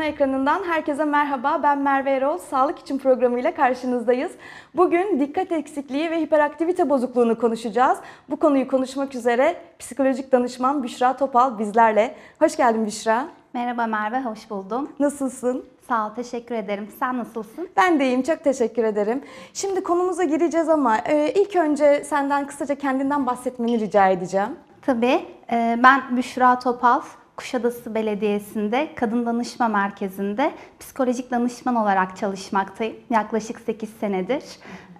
Televizyonu ekranından herkese merhaba. Ben Merve Erol. Sağlık için programıyla karşınızdayız. Bugün dikkat eksikliği ve hiperaktivite bozukluğunu konuşacağız. Bu konuyu konuşmak üzere psikolojik danışman Büşra Topal bizlerle. Hoş geldin Büşra. Merhaba Merve, hoş buldum. Nasılsın? Sağ ol, teşekkür ederim. Sen nasılsın? Ben de iyiyim, çok teşekkür ederim. Şimdi konumuza gireceğiz ama e, ilk önce senden kısaca kendinden bahsetmeni rica edeceğim. Tabii, e, ben Büşra Topal, Kuşadası Belediyesi'nde Kadın Danışma Merkezi'nde psikolojik danışman olarak çalışmaktayım. Yaklaşık 8 senedir.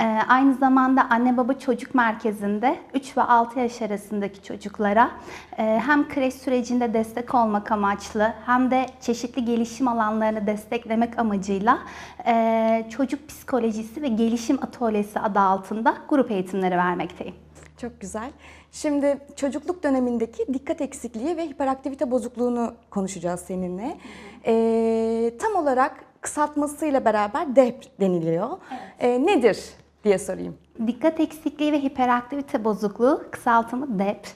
E, Aynı zamanda Anne Baba Çocuk Merkezi'nde 3 ve 6 yaş arasındaki çocuklara e, hem kreş sürecinde destek olmak amaçlı hem de çeşitli gelişim alanlarını desteklemek amacıyla e, çocuk psikolojisi ve gelişim atölyesi adı altında grup eğitimleri vermekteyim. Çok güzel. Şimdi çocukluk dönemindeki dikkat eksikliği ve hiperaktivite bozukluğunu konuşacağız seninle. Ee, tam olarak kısaltmasıyla beraber DEP deniliyor. Ee, nedir diye sorayım. Dikkat eksikliği ve hiperaktivite bozukluğu kısaltımı DEP.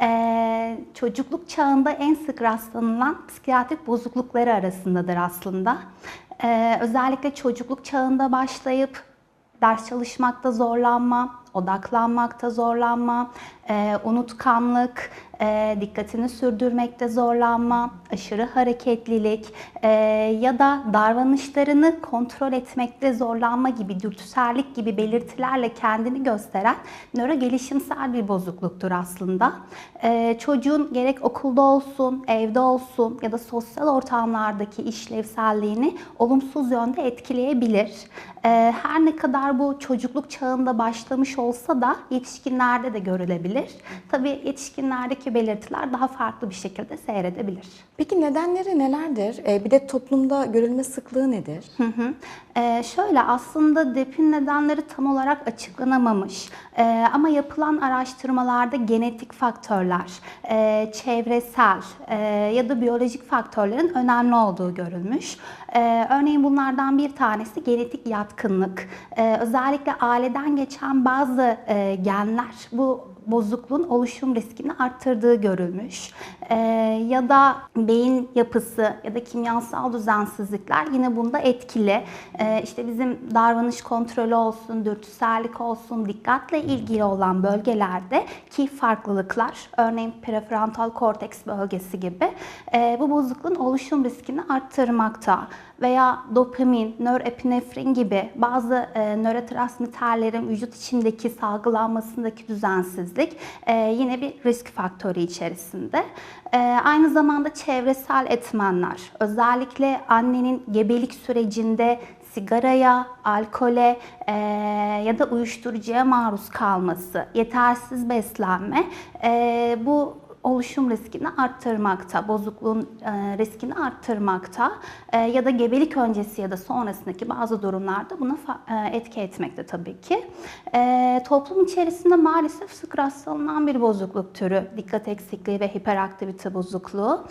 Ee, çocukluk çağında en sık rastlanılan psikiyatrik bozuklukları arasındadır aslında. Ee, özellikle çocukluk çağında başlayıp ders çalışmakta zorlanma, odaklanmakta zorlanma, e, unutkanlık, e, dikkatini sürdürmekte zorlanma, aşırı hareketlilik e, ya da davranışlarını kontrol etmekte zorlanma gibi, dürtüsellik gibi belirtilerle kendini gösteren nörogelişimsel bir bozukluktur aslında. E, çocuğun gerek okulda olsun, evde olsun ya da sosyal ortamlardaki işlevselliğini olumsuz yönde etkileyebilir. E, her ne kadar bu çocukluk çağında başlamış olsa da yetişkinlerde de görülebilir. Tabii yetişkinlerdeki belirtiler daha farklı bir şekilde seyredebilir. Peki nedenleri nelerdir? Ee, bir de toplumda görülme sıklığı nedir? Hı hı. Ee, şöyle aslında DEP'in nedenleri tam olarak açıklanamamış. Ee, ama yapılan araştırmalarda genetik faktörler, e, çevresel e, ya da biyolojik faktörlerin önemli olduğu görülmüş. Ee, örneğin bunlardan bir tanesi genetik yatkınlık. Ee, özellikle aileden geçen bazı e, genler bu bozukluğun oluşum riskini arttırdığı görülmüş. Ee, ya da beyin yapısı ya da kimyasal düzensizlikler yine bunda etkili. Ee, işte bizim davranış kontrolü olsun, dürtüsellik olsun, dikkatle ilgili olan bölgelerde ki farklılıklar, örneğin prefrontal korteks bölgesi gibi e, bu bozukluğun oluşum riskini arttırmakta veya dopamin, nörepinefrin gibi bazı e, nörotransmitterlerin vücut içindeki salgılanmasındaki düzensizlik e, yine bir risk faktörü içerisinde. E, aynı zamanda çevresel etmenler, özellikle annenin gebelik sürecinde sigaraya, alkole e, ya da uyuşturucuya maruz kalması, yetersiz beslenme e, bu oluşum riskini arttırmakta, bozukluğun e, riskini arttırmakta e, ya da gebelik öncesi ya da sonrasındaki bazı durumlarda buna e, etki etmekte tabii ki. Toplum içerisinde maalesef sık rastlanan bir bozukluk türü dikkat eksikliği ve hiperaktivite bozukluğu.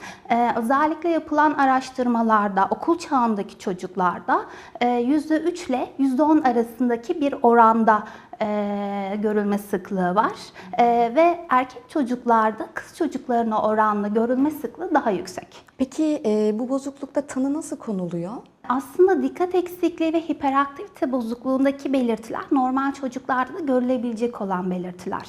Özellikle yapılan araştırmalarda okul çağındaki çocuklarda e, %3 ile %10 arasındaki bir oranda görülme sıklığı var. Ve erkek çocuklarda kız çocuklarına oranla görülme sıklığı daha yüksek. Peki e, bu bozuklukta tanı nasıl konuluyor? Aslında dikkat eksikliği ve hiperaktivite bozukluğundaki belirtiler normal çocuklarda da görülebilecek olan belirtiler.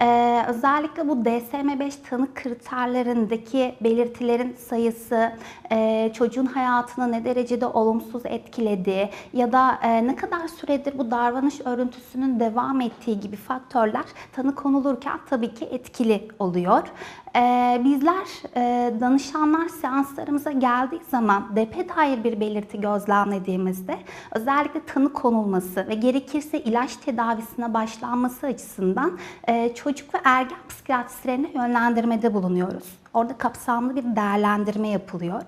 Ee, özellikle bu DSM-5 tanı kriterlerindeki belirtilerin sayısı, e, çocuğun hayatını ne derecede olumsuz etkilediği ya da e, ne kadar süredir bu davranış örüntüsünün devam ettiği gibi faktörler tanı konulurken tabii ki etkili oluyor. Ee, bizler e, danışanlar seanslarımıza geldiği zaman DEP'e dair bir belirti gözlemlediğimizde özellikle tanı konulması ve gerekirse ilaç tedavisine başlanması açısından çocuk ve ergen psikiyatristlerine yönlendirmede bulunuyoruz. Orada kapsamlı bir değerlendirme yapılıyor.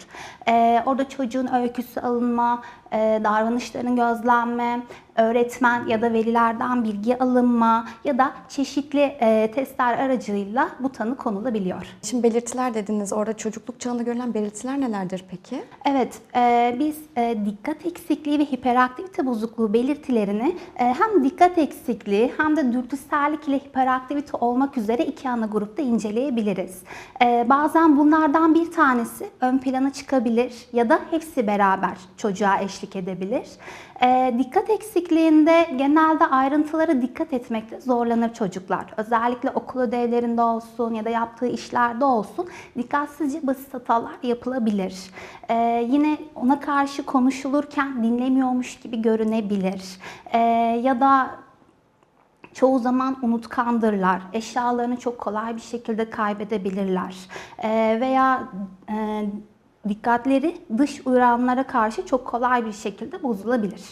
Ee, orada çocuğun öyküsü alınma, e, davranışların gözlenme, öğretmen ya da velilerden bilgi alınma ya da çeşitli e, testler aracılığıyla bu tanı konulabiliyor. Şimdi belirtiler dediniz. Orada çocukluk çağında görülen belirtiler nelerdir peki? Evet, e, biz e, dikkat eksikliği ve hiperaktivite bozukluğu belirtilerini e, hem dikkat eksikliği hem de dürtüsellik ile hiperaktivite olmak üzere iki ana grupta inceleyebiliriz. E, bazen bunlardan bir tanesi ön plana çıkabilir ya da hepsi beraber çocuğa eşlik edebilir. E, dikkat eksikliğinde genelde ayrıntılara dikkat etmekte zorlanır çocuklar. Özellikle okul ödevlerinde olsun ya da yaptığı işlerde olsun dikkatsizce basit hatalar yapılabilir. E, yine ona karşı konuşulurken dinlemiyormuş gibi görünebilir. E, ya da çoğu zaman unutkandırlar. Eşyalarını çok kolay bir şekilde kaybedebilirler. Ee, veya e, dikkatleri dış uyaranlara karşı çok kolay bir şekilde bozulabilir.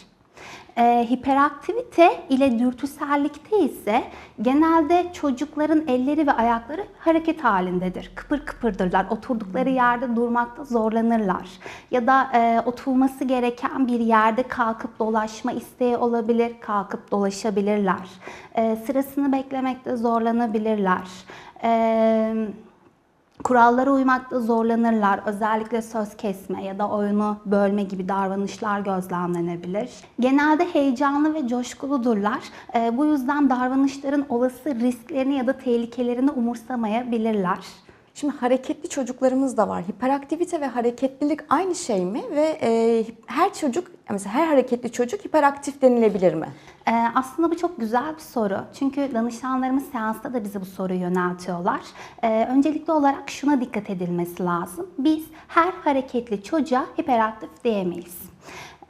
Ee, hiperaktivite ile dürtüsellikte ise genelde çocukların elleri ve ayakları hareket halindedir. Kıpır kıpırdırlar. Oturdukları yerde durmakta zorlanırlar. Ya da e, oturması gereken bir yerde kalkıp dolaşma isteği olabilir. Kalkıp dolaşabilirler. E, sırasını beklemekte zorlanabilirler. Eee Kurallara uymakta zorlanırlar. Özellikle söz kesme ya da oyunu bölme gibi davranışlar gözlemlenebilir. Genelde heyecanlı ve coşkuludurlar. Ee, bu yüzden davranışların olası risklerini ya da tehlikelerini umursamayabilirler. Şimdi hareketli çocuklarımız da var. Hiperaktivite ve hareketlilik aynı şey mi? Ve e, her çocuk, mesela her hareketli çocuk hiperaktif denilebilir mi? Ee, aslında bu çok güzel bir soru. Çünkü danışanlarımız seansta da bize bu soruyu yöneltiyorlar. Ee, öncelikli olarak şuna dikkat edilmesi lazım. Biz her hareketli çocuğa hiperaktif diyemeyiz.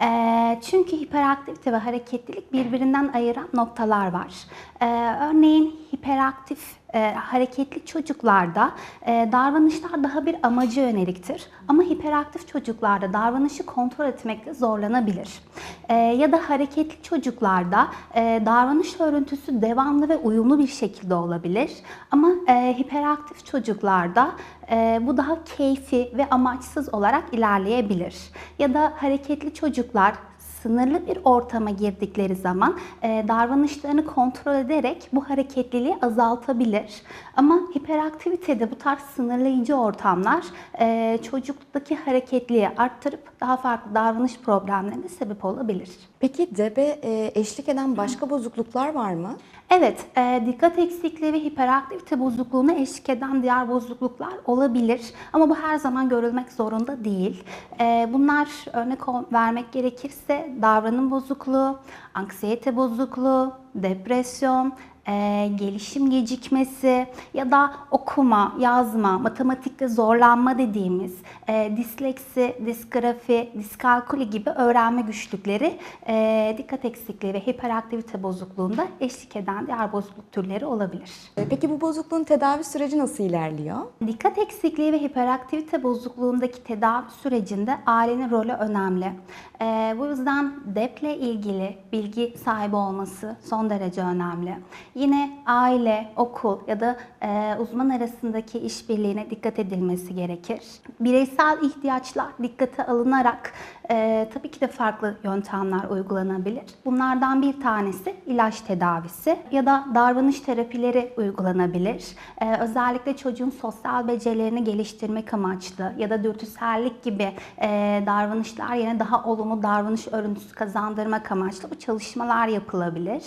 Ee, çünkü hiperaktivite ve hareketlilik birbirinden ayıran noktalar var. Ee, örneğin hiperaktif e, hareketli çocuklarda e, davranışlar daha bir amaca yöneliktir. Ama hiperaktif çocuklarda davranışı kontrol etmekte zorlanabilir. E, ya da hareketli çocuklarda e, davranış örüntüsü devamlı ve uyumlu bir şekilde olabilir. Ama e, hiperaktif çocuklarda e, bu daha keyfi ve amaçsız olarak ilerleyebilir. Ya da hareketli çocuklar sınırlı bir ortama girdikleri zaman e, davranışlarını kontrol ederek bu hareketliliği azaltabilir. Ama hiperaktivitede bu tarz sınırlayıcı ortamlar e, çocukluktaki hareketliği arttırıp daha farklı davranış problemlerine sebep olabilir. Peki DEB'e e, eşlik eden başka bozukluklar var mı? Evet, e, dikkat eksikliği ve hiperaktivite bozukluğuna eşlik eden diğer bozukluklar olabilir. Ama bu her zaman görülmek zorunda değil. E, bunlar örnek vermek gerekirse davranım bozukluğu, anksiyete bozukluğu, depresyon, e, gelişim gecikmesi ya da okuma, yazma, matematikte zorlanma dediğimiz e, disleksi, disgrafi, diskalkuli gibi öğrenme güçlükleri e, dikkat eksikliği ve hiperaktivite bozukluğunda eşlik eden diğer bozukluk türleri olabilir. E, Peki bu bozukluğun tedavi süreci nasıl ilerliyor? Dikkat eksikliği ve hiperaktivite bozukluğundaki tedavi sürecinde ailenin rolü önemli. Ee, bu yüzden DEP'le ilgili bilgi sahibi olması son derece önemli. Yine aile, okul ya da e, uzman arasındaki işbirliğine dikkat edilmesi gerekir. Bireysel ihtiyaçlar dikkate alınarak e, tabii ki de farklı yöntemler uygulanabilir. Bunlardan bir tanesi ilaç tedavisi ya da davranış terapileri uygulanabilir. Ee, özellikle çocuğun sosyal becerilerini geliştirmek amaçlı ya da dürtüsellik gibi e, davranışlar yerine daha olumlu davranış örüntüsü kazandırmak amaçlı bu çalışmalar yapılabilir.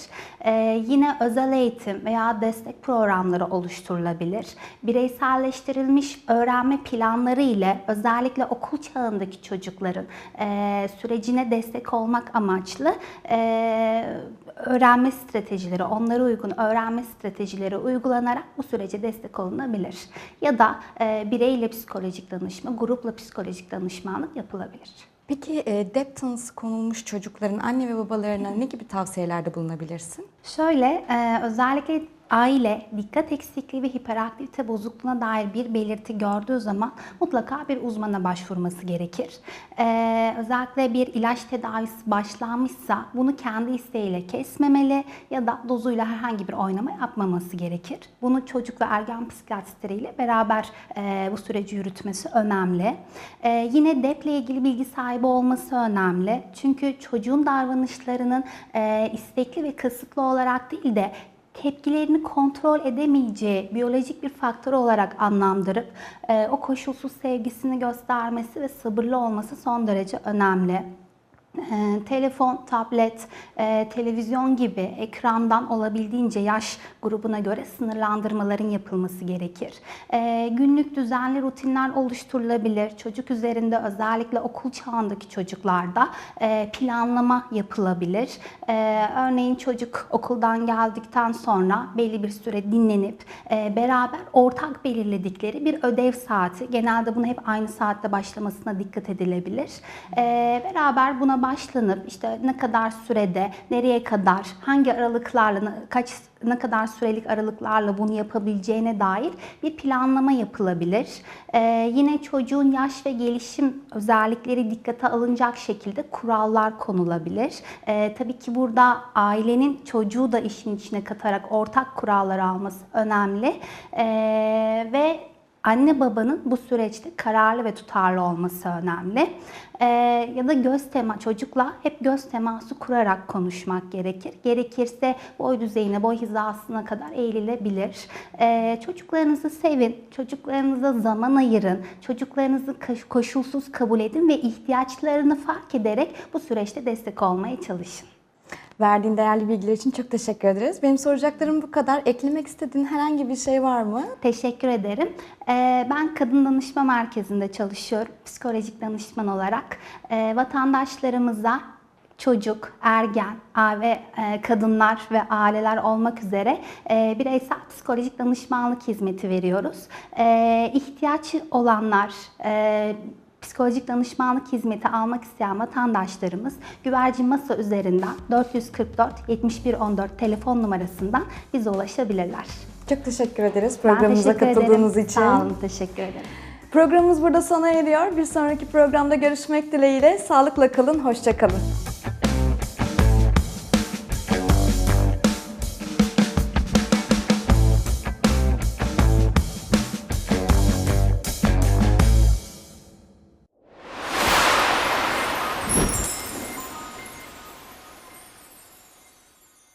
Ee, yine özel eğitim veya destek programları oluşturulabilir. Bireyselleştirilmiş öğrenme planları ile özellikle okul çağındaki çocukların e, sürecine destek olmak amaçlı e, öğrenme stratejileri, onlara uygun öğrenme stratejileri uygulanarak bu sürece destek olunabilir. Ya da e, bireyle psikolojik danışma, grupla psikolojik danışmanlık yapılabilir. Peki e, DEB tanısı konulmuş çocukların anne ve babalarına ne gibi tavsiyelerde bulunabilirsin? Şöyle e, özellikle aile dikkat eksikliği ve hiperaktivite bozukluğuna dair bir belirti gördüğü zaman mutlaka bir uzmana başvurması gerekir. E, özellikle bir ilaç tedavisi başlanmışsa bunu kendi isteğiyle kesmemeli ya da dozuyla herhangi bir oynama yapmaması gerekir. Bunu çocuk ve ergen psikiyatristiyle beraber e, bu süreci yürütmesi önemli. E, yine DEP ile ilgili bilgi sahibi olması önemli. Çünkü çocuğun davranışlarının e, istekli ve kasıtlı olarak değil de tepkilerini kontrol edemeyeceği biyolojik bir faktör olarak anlamdırıp e, o koşulsuz sevgisini göstermesi ve sabırlı olması son derece önemli. Telefon, tablet, e, televizyon gibi ekrandan olabildiğince yaş grubuna göre sınırlandırmaların yapılması gerekir. E, günlük düzenli rutinler oluşturulabilir. Çocuk üzerinde özellikle okul çağındaki çocuklarda e, planlama yapılabilir. Örneğin çocuk okuldan geldikten sonra belli bir süre dinlenip beraber ortak belirledikleri bir ödev saati, genelde bunu hep aynı saatte başlamasına dikkat edilebilir. Beraber buna başlanıp işte ne kadar sürede, nereye kadar, hangi aralıklarla, kaç ne kadar sürelik aralıklarla bunu yapabileceğine dair bir planlama yapılabilir. Ee, yine çocuğun yaş ve gelişim özellikleri dikkate alınacak şekilde kurallar konulabilir. Ee, tabii ki burada ailenin çocuğu da işin içine katarak ortak kurallar alması önemli. Ee, ve Anne babanın bu süreçte kararlı ve tutarlı olması önemli. Ee, ya da göz tema çocukla hep göz teması kurarak konuşmak gerekir. Gerekirse boy düzeyine, boy hizasına kadar eğilebilir. Ee, çocuklarınızı sevin, çocuklarınıza zaman ayırın, çocuklarınızı koş- koşulsuz kabul edin ve ihtiyaçlarını fark ederek bu süreçte destek olmaya çalışın. Verdiğin değerli bilgiler için çok teşekkür ederiz. Benim soracaklarım bu kadar. Eklemek istediğin herhangi bir şey var mı? Teşekkür ederim. Ee, Ben Kadın Danışma Merkezi'nde çalışıyorum. Psikolojik danışman olarak. Ee, Vatandaşlarımıza çocuk, ergen ve e, kadınlar ve aileler olmak üzere e, bireysel psikolojik danışmanlık hizmeti veriyoruz. Ee, İhtiyaç olanlar, e, psikolojik danışmanlık hizmeti almak isteyen vatandaşlarımız güvercin masa üzerinden 444 7114 telefon numarasından bize ulaşabilirler. Çok teşekkür ederiz Ben programımıza teşekkür katıldığınız ederim. için. Sağ olun, teşekkür ederim. Programımız burada sona eriyor. Bir sonraki programda görüşmek dileğiyle. Sağlıkla kalın, hoşça kalın.